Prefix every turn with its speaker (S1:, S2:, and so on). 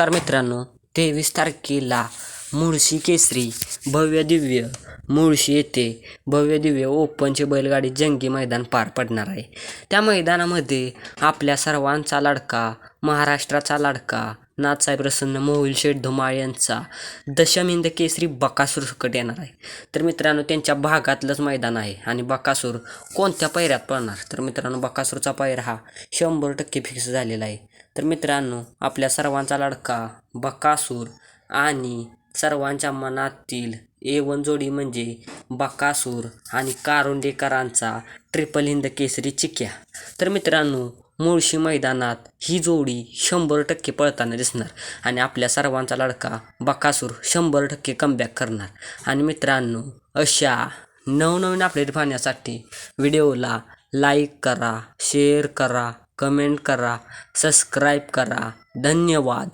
S1: नमस्कार मित्रांनो तेवीस तारखेला मुळशी केसरी भव्य दिव्य मुळशी येथे भव्य दिव्य ओपनचे बैलगाडी जंगी मैदान पार पडणार आहे. त्या मैदानामध्ये आपल्या सर्वांचा लाडका महाराष्ट्राचा लाडका नाथसाहेब प्रसन्न मोहुल शेठ धुमाळ यांचा दशमिंद केसरी बकासूर सकट येणार आहे. तर मित्रांनो त्यांच्या भागातलंच मैदान आहे आणि बकासूर कोणत्या पैऱ्यात पळणार? तर मित्रांनो बकासूरचा पैर हा शंभर टक्के फिक्स झालेला आहे. तर मित्रांनो आपल्या सर्वांचा लाडका बकासूर आणि सर्वांच्या मनातील ए वन जोडी म्हणजे बकासूर आणि कारुंडेकरांचा ट्रिपल हिंद केसरी चिक्या. तर मित्रांनो मुळशी मैदानात ही जोडी शंभर टक्के पळताना दिसणार आणि आपल्या सर्वांचा लाडका बकासूर शंभर टक्के कमबॅक करणार. आणि मित्रांनो अशा नवनवीन अपडेट पाहण्यासाठी व्हिडिओला लाईक करा शेअर करा कमेंट करा सबस्क्राईब करा. धन्यवाद.